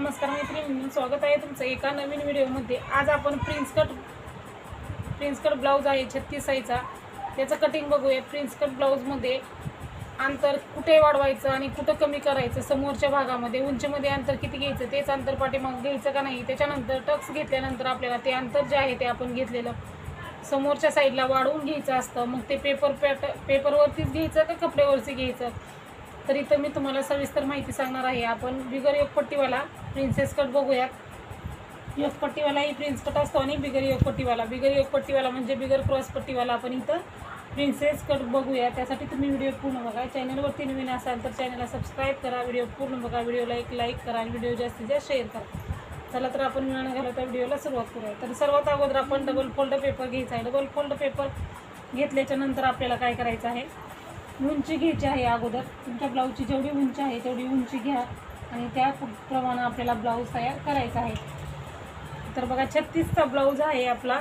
नमस्कार मैत्रिणी स्वागत आहे तुमचं एका नवीन व्हिडिओमध्ये. आज आपण prince cut prince cut blouse आहे छत्तीस साईजचा. त्याचं कटिंग बघूया प्रिन्स कट ब्लाऊजमध्ये अंतर कुठे वाढवायचं आणि कुठं कमी करायचं समोरच्या भागामध्ये उंचीमध्ये अंतर किती घ्यायचं तेच अंतर पाठीमाग घ्यायचं का नाही त्याच्यानंतर टक्स घेतल्यानंतर आपल्याला ते अंतर जे आहे ते आपण घेतलेलं. समोरच्या साईडला वाढवून घ्यायचं असतं. मग ते पेपर पॅट पेपरवरतीच घ्यायचं का कपड्यावरती घ्यायचं? तर इथं मी तुम्हाला सविस्तर माहिती सांगणार आहे. आपण बिगर एकपट्टीवाला प्रिन्सेस कट बघूयात. एकपट्टीवाला ही प्रिन्स कट असतो आणि बिगर एकपट्टीवाला बिगर एकपट्टीवाला म्हणजे बिगर क्रॉसपट्टीवाला आपण इथं प्रिन्सेस कट बघूया त्यासाठी तुम्ही व्हिडिओ पूर्ण बघा. चॅनलवरती नवीन असाल तर चॅनलला सबस्क्राईब करा. व्हिडिओ पूर्ण बघा. व्हिडिओला एक लाईक करा आणि व्हिडिओ जास्तीत जास्त शेअर करा. चला तर आपण मिळणं घालू त्या व्हिडिओला सुरुवात करूया. तर सर्वात अगोदर आपण डबल फोल्ड पेपर घ्यायचा आहे. डबल फोल्ड पेपर घेतल्याच्या नंतर आपल्याला काय करायचं आहे? उंची घ्यायची आहे अगोदर. तुमच्या ब्लाऊजची जेवढी उंची आहे तेवढी उंची घ्या. आणि त्याप्रमाणे आपल्याला ब्लाऊज तयार करायचा आहे. तर बघा छत्तीसचा ब्लाऊज आहे आपला.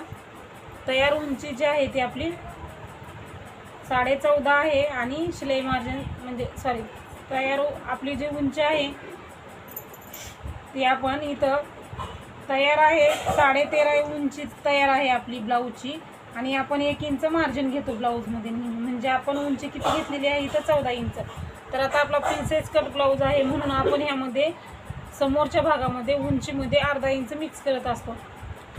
तयार उंची जी आहे ती आपली साडे चौदा आहे आणि शिलाई मार्जिन म्हणजे सॉरी तयार आपली जी उंची आहे ती आपण इथं तयार आहे. साडे तेरा उंची तयार आहे आपली ब्लाऊजची आणि आपण एक इंच मार्जिन घेतो ब्लाऊजमध्ये नेहमी. म्हणजे आपण उंची किती घेतलेली आहे इथं चौदा इंच. तर आता आपला प्रिन्सेस कट ब्लाऊज आहे म्हणून आपण ह्यामध्ये समोरच्या भागामध्ये उंचीमध्ये अर्धा इंच मिक्स करत असतो.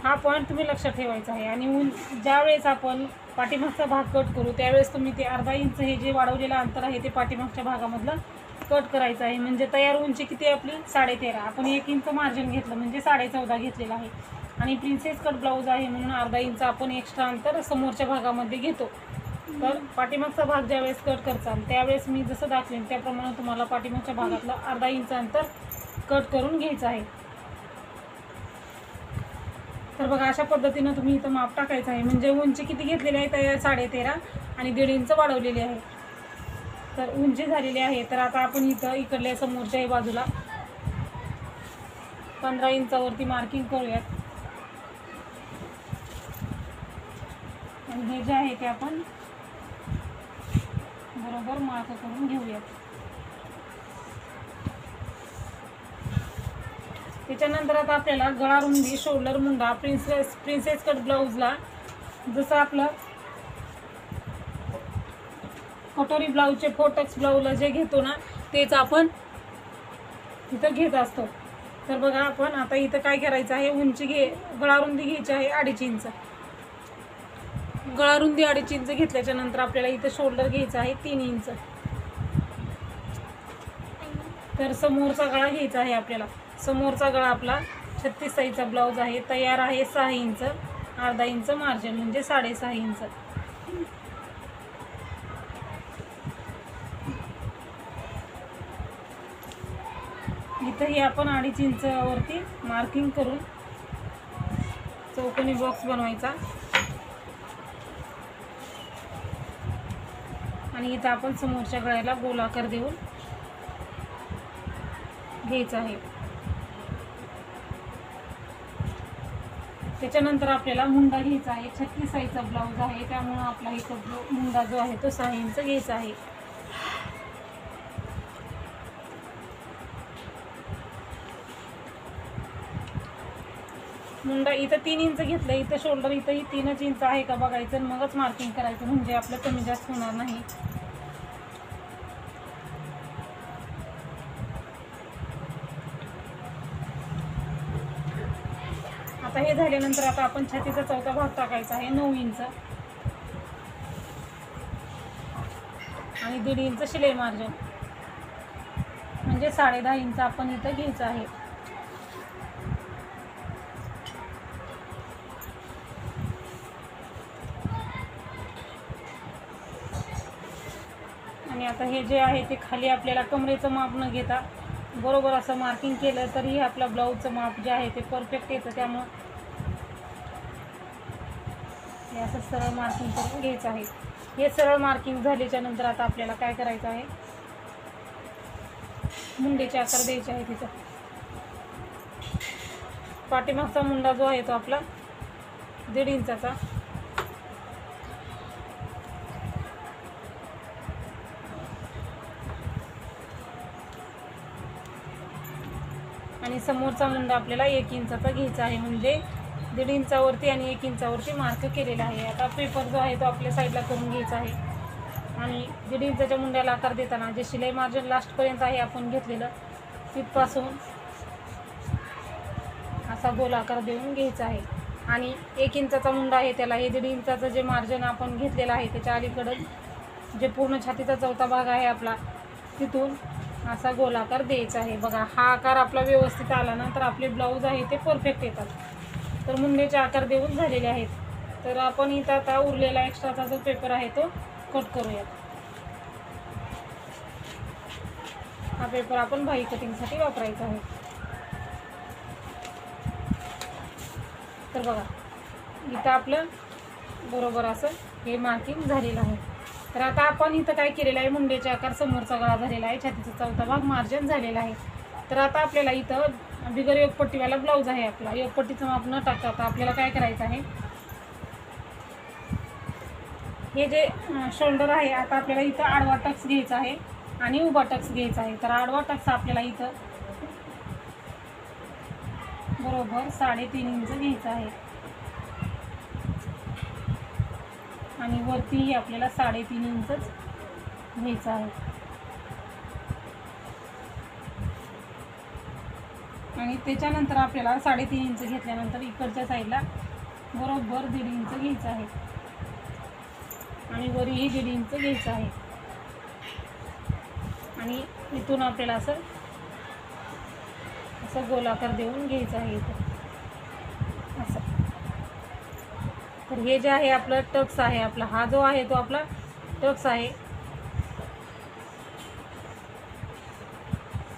हा पॉईंट तुम्ही लक्षात ठेवायचा आहे. आणि उं ज्यावेळेस आपण पाठीमागचा भाग कट करू त्यावेळेस तुम्ही ते अर्धा इंच हे जे वाढवलेलं अंतर आहे ते पाठीमागच्या भागामधलं कट करायचं आहे. म्हणजे तयार उंची किती आहे आपली? साडे तेरा आपण एक इंच मार्जिन घेतलं म्हणजे साडे चौदा घेतलेलं आहे. आणि प्रिन्सेस कट ब्लाऊज आहे म्हणून अर्धा इंच आपण एक्स्ट्रा अंतर समोरच्या भागामध्ये घेतो. तर पाठीमागचा भाग ज्यावेळेस कट करचाल त्यावेळेस मी जसं दाखवेन त्याप्रमाणे तुम्हाला पाठीमागच्या भागातला अर्धा इंच अंतर कट करून घ्यायचं आहे. तर बघा अशा पद्धतीनं तुम्ही इथं माप टाकायचं आहे. म्हणजे उंची किती घेतलेली आहे? तर साडे तेरा आणि दीड इंच वाढवलेली आहे. तर उंची झालेली आहे. तर आता आपण इथं इकडल्या समोरच्याही बाजूला पंधरा इंचावरती मार्किंग करूयात. आणि हे जे आहे ते आपण बरोबर मार्क करून घेऊयात. त्याच्यानंतर आता आपल्याला गळा रुंदी शोल्डर मुंडा प्रिन्सेस प्रिन्सेस कट ब्लाऊजला जसं आपलं कटोरी ब्लाऊजचे फोटक्स ब्लाऊजला जे घेतो ना तेच आपण इथं घेत असतो. तर बघा आपण आता इथं काय करायचं आहे? उंची घे गळारुंदी घ्यायची आहे अडीच इंच. गळारुंदी अडीच इंच घेतल्याच्या नंतर आपल्याला इथं शोल्डर घ्यायचं आहे तीन इंच. तर समोरचा गळा घ्यायचा आहे आपल्याला. समोरचा गळा आपला छत्तीस साईजचा ब्लाऊज आहे तयार आहे सहा इंच अर्धा इंच मार्जिन म्हणजे साडेसहा इंच. इथंही आपण अडीच इंचवरती मार्किंग करून चौकोनी बॉक्स बनवायचा. आणि इथं आपण समोरच्या गळ्याला गोलाकार देऊन घ्यायचं आहे. त्याच्यानंतर आपल्याला मुंडा घ्यायचा आहे. छत्तीस साईजचा ब्लाऊज आहे. त्यामुळं आपला इथं जो मुंडा जो आहे तो सहा इंच घ्यायचा आहे. मुंडा इथं तीन इंच घेतलं. इथं शोल्डर इथंही तीनच इंच आहे का बघायचं मगच मार्किंग करायचं. म्हणजे आपलं कमी जास्त होणार नाही. आता हे झाल्यानंतर आता आपण छातीचा चौथा भाग टाकायचा आहे नऊ इंच. आणि दीड इंच शिलाई मार्जिन. म्हणजे साडे दहा इंच आपण इथं घ्यायचं आहे. आणि आता हे जे आहे ते खाली आपल्याला कमरेचं माप न घेता बरोबर असं मार्किंग केलं तरीही आपला ब्लाऊजचं माप जे आहे ते परफेक्ट येतं. त्यामुळं हे असं सरळ मार्किंग करून घ्यायचं आहे. हे सरळ मार्किंग झाल्याच्यानंतर आता आपल्याला काय करायचं आहे? मुंडेचे आकार द्यायचे आहे तिथं. पाठीमागचा मुंडा जो आहे तो आपला दीड इंचाचा. आणि समोरचा मुंडा आपल्याला एक इंचाचा घ्यायचा आहे. म्हणजे दीड इंचावरती आणि एक इंचावरती मार्क केलेला आहे. आता पेपर जो आहे तो आपल्या साईडला करून घ्यायचा आहे. आणि दीड इंचाच्या मुंड्याला आकार देताना जे शिलाई मार्जिन लास्टपर्यंत आहे आपण घेतलेलं तिथपासून असा गोल आकार देऊन घ्यायचा आहे. आणि एक इंचाचा मुंडा आहे त्याला हे दीड इंचाचं जे मार्जिन आपण घेतलेलं आहे त्याच्या अलीकडं जे पूर्ण छातीचा चौथा भाग आहे आपला तिथून असा गोलाकार द्यायचा आहे. बघा हा आकार आपला व्यवस्थित आला ना तर आपले ब्लाऊज आहे ते परफेक्ट येतात. तर मुंडेचे आकार देऊन झालेले आहेत. तर आपण इथं आता उरलेला एक्स्ट्राचा जो पेपर आहे तो कट करूयात. हा पेपर आपण भाई कटिंगसाठी वापरायचा आहे. तर बघा इथं आपलं बरोबर असं हे मार्किंग झालेलं आहे. तर आता आपण इथं काय केलेलं आहे? मुंडेच्या आकार समोरचा गळा झालेला आहे. छातीचा चौथा भाग मार्जिन झालेला आहे. तर आता आपल्याला इथं बिगर योगपट्टीवाला ब्लाऊज आहे आपला. योगपट्टीचं माप न टाकता आता आपल्याला काय करायचं आहे? हे जे शोल्डर आहे आता आपल्याला इथं आडवा टक्स घ्यायचा आहे आणि उभा टक्स घ्यायचा आहे. तर आडवा टक्स आपल्याला इथं बरोबर साडेतीन इंच घ्यायचा आहे. आणि वरतीही आपल्याला साडेतीन इंचच घ्यायचं आहे. आणि त्याच्यानंतर आपल्याला साडेतीन इंच घेतल्यानंतर इकडच्या साईडला बरोबर दीड इंच घ्यायचं आहे. आणि वरही दीड इंच घ्यायचं आहे. आणि इथून आपल्याला असं असं गोलाकार देऊन घ्यायचं आहे इथं असं तर हे जे आहे आपलं टक्स आहे आपला हा जो आहे तो आपला टक्स आहे.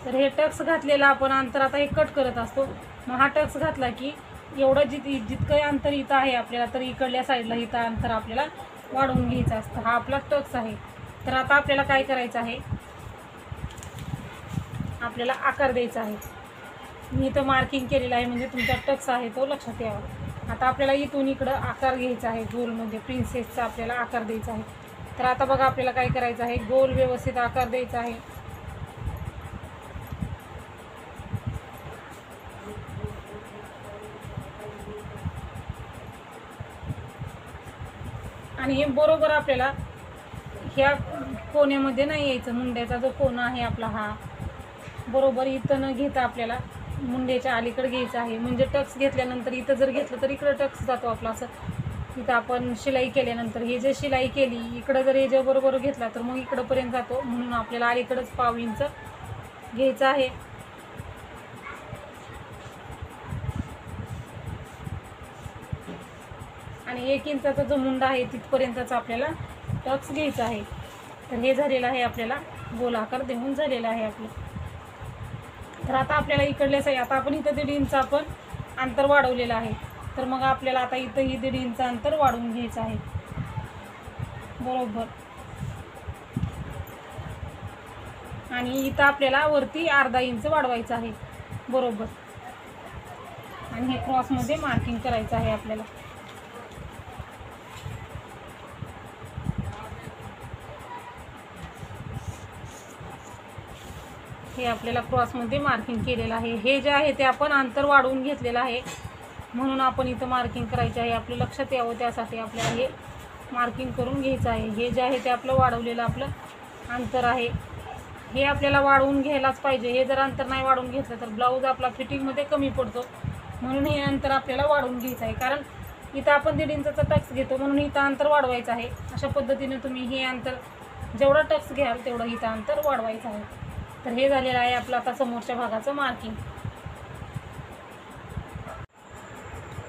तर हे टक्स घातलेला आपण अंतर आता हे कट करत असतो. मग हा टक्स घातला की एवढं जित जितकं अंतर इथं आहे आपल्याला तर इकडल्या साईडला इथं अंतर आपल्याला वाढवून घ्यायचं असतं. हा आपला टक्स आहे. तर आता आपल्याला काय करायचं आहे? आपल्याला आकार द्यायचा आहे. मी इथं मार्किंग केलेलं आहे म्हणजे तुमचा टक्स आहे तो लक्षात यावा आता आपल्याला इथून इकडं आकार घ्यायचा आहे गोलमध्ये म्हणजे प्रिन्सेसचा आपल्याला आकार द्यायचा आहे. तर आता बघा आपल्याला काय करायचं आहे गोल व्यवस्थित आकार द्यायचा आहे. आणि हे बरोबर आपल्याला ह्या कोण्यामध्ये नाही यायचं मुंड्याचा जो कोणा आहे आपला हा बरोबर इथं न घेता आपल्याला मुंड्याच्या अलीकडे घ्यायचं आहे. म्हणजे टक्स घेतल्यानंतर इथं जर घेतलं तर इकडं टक्स जातो आपला असं. इथं आपण शिलाई केल्यानंतर हे जे शिलाई केली इकडं जर हे जे बरोबर घेतला तर मग इकडंपर्यंत जातो. म्हणून आपल्याला अलीकडंच पाव इंच घ्यायचं आहे. आणि एक इंचाचा जो मुंडा आहे तिथपर्यंतचा आपल्याला टक्स घ्यायचा आहे. तर हे झालेलं आहे आपल्याला गोलाकार देऊन झालेला आहे आपलं. तर आता आपल्याला इकडल्याच आहे. आता आपण इथं दीड इंच आपण अंतर वाढवलेलं आहे. तर मग आपल्याला आता इथंही दीड इंच अंतर वाढवून घ्यायचं आहे. बरोबर. आणि इथं आपल्याला वरती अर्धा इंच वाढवायचं आहे. बरोबर. आणि हे क्रॉसमध्ये मार्किंग करायचं आहे आपल्याला. हे आपल्याला क्रॉसमध्ये मार्किंग केलेलं आहे. हे जे आहे ते आपण अंतर वाढवून घेतलेलं आहे. म्हणून आपण इथं मार्किंग करायचं आहे. आपलं लक्षात यावं त्यासाठी आपल्याला हे मार्किंग करून घ्यायचं आहे. हे जे आहे ते आपलं वाढवलेलं आपलं अंतर आहे. हे आपल्याला वाढवून घ्यायलाच पाहिजे. हे जर अंतर नाही वाढवून घेतलं तर ब्लाऊज आपला फिटिंगमध्ये कमी पडतो. म्हणून हे अंतर आपल्याला वाढवून घ्यायचं आहे. कारण इथं आपण दीड इंचाचा टक्स घेतो. म्हणून इथं अंतर वाढवायचं आहे. अशा पद्धतीने तुम्ही हे अंतर जेवढं टक्स घ्याल तेवढं इथं अंतर वाढवायचं आहे. तर हे झालेलं आहे आपलं आता समोरच्या भागाचं मार्किंग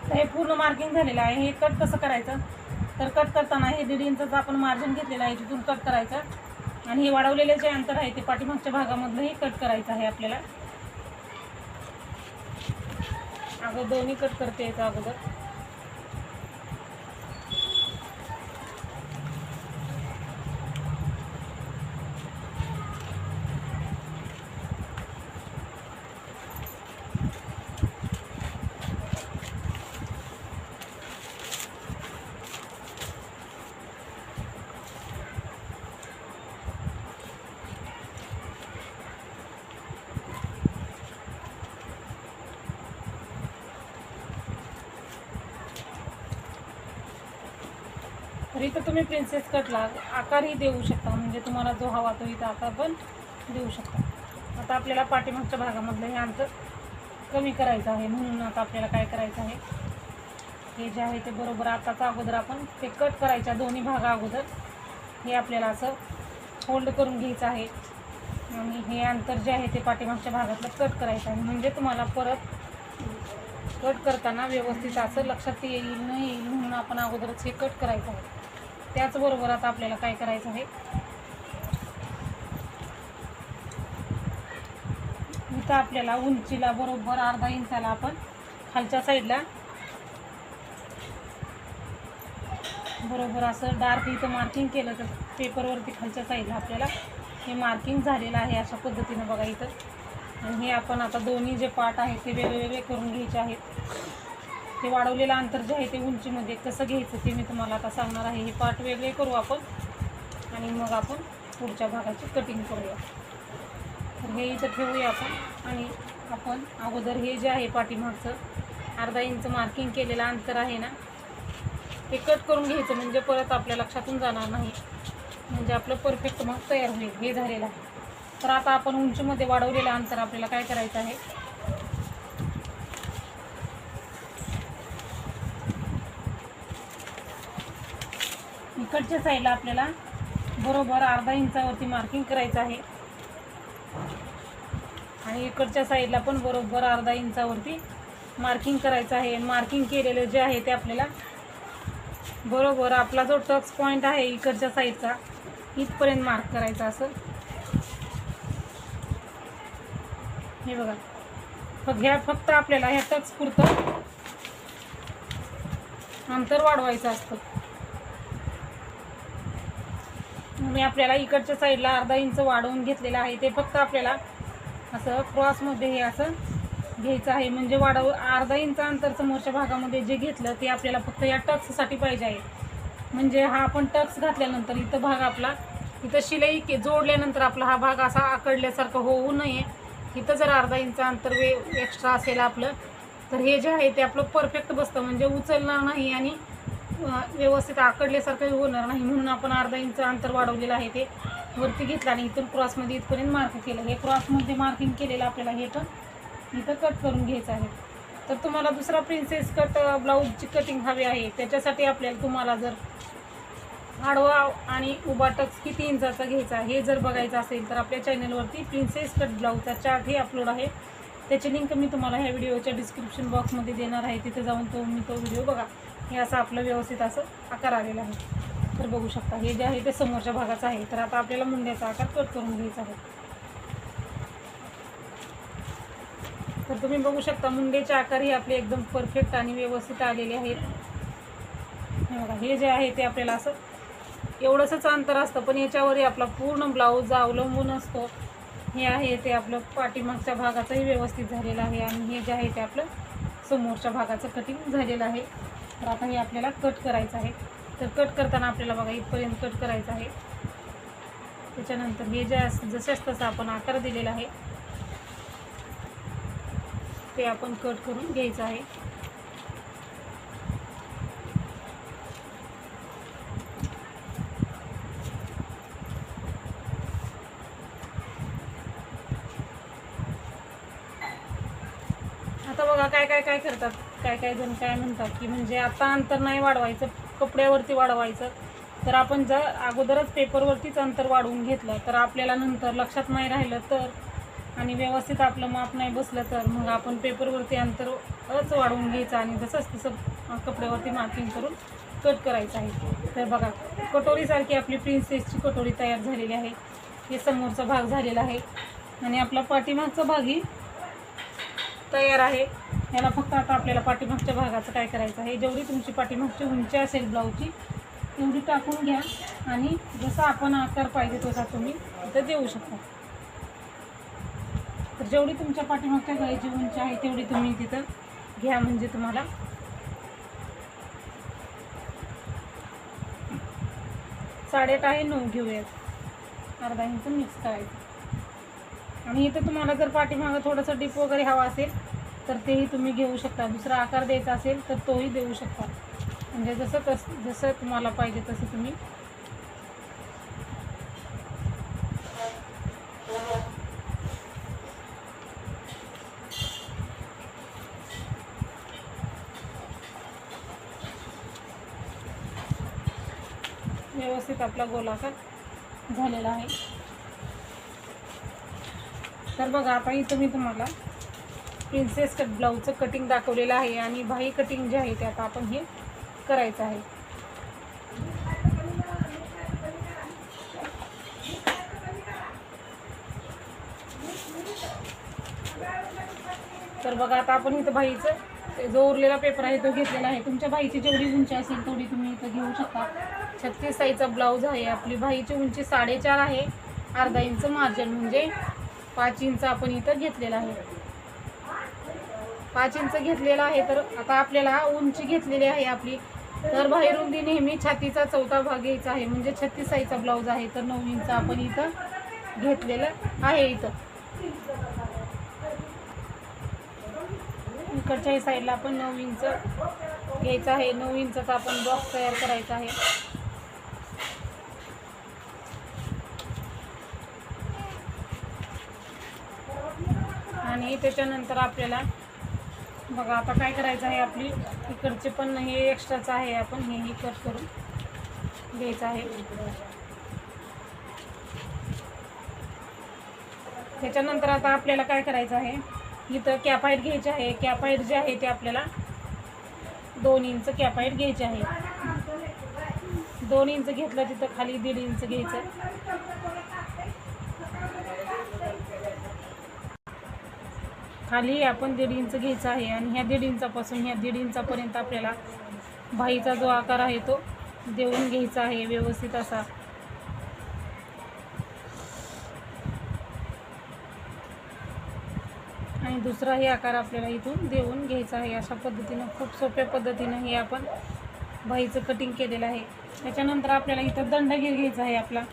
तर हे पूर्ण मार्किंग झालेलं आहे. हे कट कसं करायचं? तर कट करताना हे दीड इंचाचं आपण मार्जिन घेतलेलं आहे तिथून कट करायचं. आणि हे वाढवलेले जे अंतर आहे ते पाठीमागच्या भागामधलं हे कट करायचं आहे आपल्याला. अगं दोन्ही कट करते याचं अगोदर. इथं तुम्ही प्रिन्सेस कटला आकारही देऊ शकता. म्हणजे तुम्हाला जो हवा तो इथं आकार पण देऊ शकता. आता आपल्याला पाठीमागच्या भागामधलं हे अंतर कमी करायचं आहे. म्हणून आता आपल्याला काय करायचं आहे? हे जे आहे ते बरोबर आताचा अगोदर आपण ते कट करायच्या दोन्ही भागा अगोदर हे आपल्याला असं फोल्ड करून घ्यायचं आहे. आणि हे अंतर जे आहे ते पाठीमागच्या भागातलं कट करायचं आहे. म्हणजे तुम्हाला परत कट करताना व्यवस्थित असं लक्षात येईल न येईल म्हणून आपण अगोदरच हे कट करायचं आहे. त्याचबरोबर आता आपल्याला काय करायचं आहे? इथं आपल्याला उंचीला बरोबर अर्धा इंचाला आपण खालच्या साईडला बरोबर असं डार्क इथं मार्किंग केलं तर पेपरवरती खालच्या साईडला आपल्याला हे मार्किंग झालेलं आहे अशा पद्धतीनं बघा इथं. आणि हे आपण आता दोन्ही जे पार्ट आहेत ते वेगवेगळे करून घ्यायचे आहेत. ते वाढवलेलं अंतर जे आहे ते उंचीमध्ये कसं घ्यायचं ते मी तुम्हाला आता सांगणार आहे. हे पार्ट वेगळे करू आपण. आणि मग आपण पुढच्या भागाची कटिंग करूया. तर हे इथं ठेवूया आपण. आणि आपण अगोदर हे जे आहे पाठीमागचं अर्धा इंच मार्किंग केलेलं अंतर आहे ना ते कट करून घ्यायचं. म्हणजे परत आपल्या लक्षातून जाणार नाही. म्हणजे आपलं परफेक्ट मग तयार होईल. हे झालेलं आहे. तर आता आपण उंचीमध्ये वाढवलेलं अंतर आपल्याला काय करायचं आहे? इकडच्या साईडला आपल्याला बरोबर अर्धा इंचावरती मार्किंग करायचं आहे. आणि इकडच्या साईडला पण बरोबर अर्धा इंचावरती मार्किंग करायचं आहे. मार्किंग केलेलं जे आहे ते आपल्याला बरोबर आपला जो टच पॉईंट आहे इकडच्या साईडचा इथपर्यंत मार्क करायचा असं. हे बघा. फक्त ह्या फक्त आपल्याला ह्या टच पुरतं अंतर वाढवायचं असतं. मी आपल्याला इकडच्या साईडला अर्धा इंच वाढवून घेतलेलं आहे. ते फक्त आपल्याला असं क्रॉसमध्ये हे असं घ्यायचं आहे. म्हणजे वाढव अर्धा इंच अंतर समोरच्या भागामध्ये जे घेतलं ते आपल्याला फक्त या टक्ससाठी पाहिजे आहे. म्हणजे हा आपण टक्स घातल्यानंतर इथं भाग आपला इथं शिलाई के जोडल्यानंतर आपला हा भाग असा आकडल्यासारखं होऊ नये. इथं जर अर्धा इंच अंतर वे एक्स्ट्रा असेल आपलं तर हे जे आहे ते आपलं परफेक्ट बसतं. म्हणजे उचलणार नाही आणि व्यवस्थित आकडल्यासारखं होणार नाही म्हणून आपण अर्धा इंच अंतर वाढवलेलं आहे ते वरती घेतलं आणि इथून क्रॉसमध्ये इथपर्यंत मार्क केलं. हे क्रॉसमध्ये मार्किंग केलेलं आपल्याला हे पण इथं कट करून घ्यायचं आहे. तर तुम्हाला दुसरा प्रिन्सेस कट ब्लाऊजची कटिंग हवी आहे. त्याच्यासाठी आपल्याला तुम्हाला जर आडवा आणि उभा टक्स किती इंचाचा घ्यायचा हे जर बघायचं असेल तर आपल्या चॅनलवरती प्रिन्सेस कट ब्लाऊजचा चार्ट हे अपलोड आहे. त्याची लिंक मी तुम्हाला ह्या व्हिडिओच्या डिस्क्रिप्शन बॉक्समध्ये देणार आहे. तिथे जाऊन तो मी तो व्हिडिओ बघा. हे असं आपलं व्यवस्थित असं आकार आलेला आहे. तर बघू शकता हे जे आहे ते समोरच्या भागाचं आहे. तर आता आपल्याला मुंड्याचा आकार कट करून घ्यायचा आहे. तर तुम्ही बघू शकता मुंडेचे आकारही आपले एकदम परफेक्ट आणि व्यवस्थित आलेले आहेत. हे बघा हे जे आहे ते आपल्याला असं एवढंसंच अंतर असतं पण याच्यावरही आपला पूर्ण ब्लाऊज अवलंबून असतो. हे आहे ते आपलं पाठीमागच्या भागाचंही व्यवस्थित झालेलं आहे आणि हे जे आहे ते आपलं समोरच्या भागाचं कटिंग झालेलं आहे. तर आता हे आपल्याला कट करायचं आहे. तर कट करताना आपल्याला बघा इथपर्यंत कट करायचं आहे. त्याच्यानंतर हे ज्या अस जसंच तसं आपण आकार दिलेला आहे. ते आपण कट करून घ्यायचं आहे. आता बघा काय काय काय करतात. काय काय जण काय म्हणतात की म्हणजे आता अंतर नाही वाढवायचं कपड्यावरती वाढवायचं. तर आपण जर अगोदरच पेपरवरतीच अंतर वाढवून घेतलं तर आपल्याला नंतर लक्षात नाही राहिलं तर आणि व्यवस्थित आपलं माप नाही बसलं तर मग आपण पेपरवरती अंतरच वाढवून घ्यायचं आणि जसंच तसं कपड्यावरती मार्किंग करून कट करायचं आहे. तर बघा कटोरीसारखी आपली प्रिन्सेसची कटोरी तयार झालेली आहे. हे समोरचा भाग झालेला आहे. आणि आपला पाठीमागचा भागही तयार आहे. याला फक्त आता आपल्याला पाठीमागच्या भागाचं काय करायचं आहे? जेवढी तुमची पाठीमागची उंची असेल ब्लाऊजची तेवढी टाकून घ्या. आणि जसा आपण आकार पाहिजे तसा तुम्ही इथं देऊ शकता. तर जेवढी तुमच्या पाठीमागच्या गळ्याची उंची आहे तेवढी तुम्ही तिथं घ्या म्हणजे तुम्हाला. साडेआठ आहे नऊ घेऊयात. अर्धा इंच मिक्स करायचं. आणि इथं तुम्हाला जर पाठीमागं थोडंसं डिप वगैरे हवा असेल तर तेही तुम्ही घेऊ शकता. दुसरा आकार द्यायचा असेल तर तोही देऊ शकता. म्हणजे जसं तस जसं तुम्हाला पाहिजे तसं तुम्ही व्यवस्थित आपला गोलाकार झालेला आहे. तर बघा आता इथं मी तुम्हाला प्रिन्सेस कट ब्लाऊजचं कटिंग दाखवलेलं आहे आणि भाई कटिंग जे आहे ते आता आपण हे करायचं आहे. तर बघा आता आपण इथं भाईचं ते जो उरलेला पेपर आहे तो घेतलेला आहे. तुमच्या भाईची जेवढी उंची असेल तेवढी तुम्ही इथं घेऊ शकता. छत्तीस साईजचा ब्लाऊज आहे. आपली भाईची उंची साडेचार आहे. अर्धा इंच मार्जिन म्हणजे पाच इंच आपण इथं घेतलेला आहे. पाच इंच घेतलेला आहे तर आता आपल्याला उंची घेतलेली आहे आपली. तर बाहेर रुंदी नेहमी छातीचा चौथा भाग घ्यायचा आहे म्हणजे छत्तीस साईजचा ब्लाऊज आहे तर नऊ इंच आपण इथं घेतलेलं आहे इथं. इकडच्याही साईडला आपण नऊ इंच घ्यायचं आहे नऊ इंचाचा आपण बॉक्स तयार करायचा आहे. आणि त्याच्यानंतर आपल्याला बघा आता काय करायचं आहे आपली? इकडचे पण हे एक्स्ट्राचं आहे आपण हेही कट करून घ्यायचं आहे. त्याच्यानंतर आता आपल्याला काय करायचं आहे? इथं कॅपाईट घ्यायचे आहे. कॅपाईट जे आहे ते आपल्याला दोन इंच कॅपाईट घ्यायचे आहे. दोन इंच घेतलं तिथं खाली दीड इंच घ्यायचं खाली आपण दीड इंच घ्यायचा आहे आणि ह्या दीड इंचापासून ह्या दीड इंचापर्यंत आपल्याला भाईचा जो आकार आहे तो देऊन घ्यायचा आहे व्यवस्थित असा. आणि दुसराही आकार आपल्याला इथून देऊन घ्यायचा आहे. अशा पद्धतीनं खूप सोप्या पद्धतीनं हे आपण भाईचं कटिंग केलेलं आहे. त्याच्यानंतर आपल्याला इथं दंडगीर घ्यायचा आहे आपला.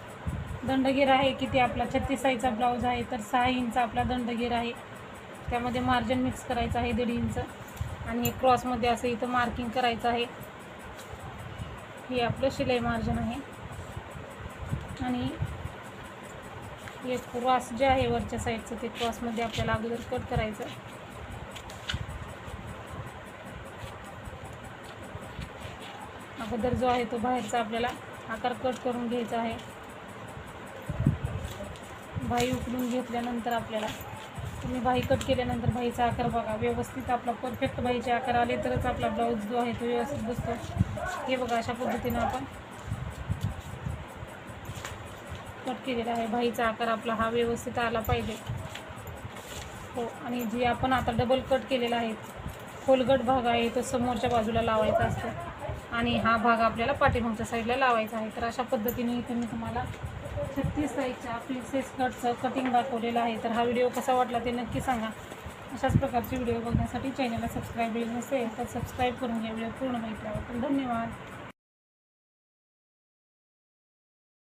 दंडगीर आहे किती आपला छत्तीस साईजचा ब्लाऊज आहे तर सहा इंच आपला दंडगीर आहे. त्यामध्ये मार्जिन मिक्स करायचं आहे दीड इंच आणि हे क्रॉसमध्ये असं इथं मार्किंग करायचं आहे. हे आपलं शिलाई मार्जिन आहे. आणि हे क्रॉस जे आहे वरच्या साईडचं ते क्रॉसमध्ये आपल्याला अगोदर कट करायचं. अगोदर जो आहे तो बाहेरचा आपल्याला आकार कट करून घ्यायचा आहे. भाई उकलून घेतल्यानंतर आपल्याला तुम्ही भाई कट केल्यानंतर भाईचा आकार बघा. व्यवस्थित आपला परफेक्ट भाईचे आकार आले तरच आपला ब्लाऊज जो आहे तो व्यवस्थित बसतो हे बघा अशा पद्धतीनं आपण कट केलेला आहे. भाईचा आकार आपला हा व्यवस्थित आला पाहिजे. हो आणि जी आपण आता डबल कट केलेला आहे खोलगट भाग आहे तो समोरच्या बाजूला लावायचा असतो. आणि हा भाग आपल्याला पाठीमागच्या साईडला लावायचा आहे. तर अशा पद्धतीने इथे मी तुम्हाला छत्तीस साईजच्या प्रिन्सेस कटचं कटिंग दाखवलेलं आहे. तर हा व्हिडिओ कसा वाटला ते नक्की सांगा. अशाच प्रकारचे व्हिडिओ बघण्यासाठी चॅनलला सबस्क्राईब नसेल तर सबस्क्राईब करून घ्या. व्हिडिओ पूर्ण माहिती तर धन्यवाद.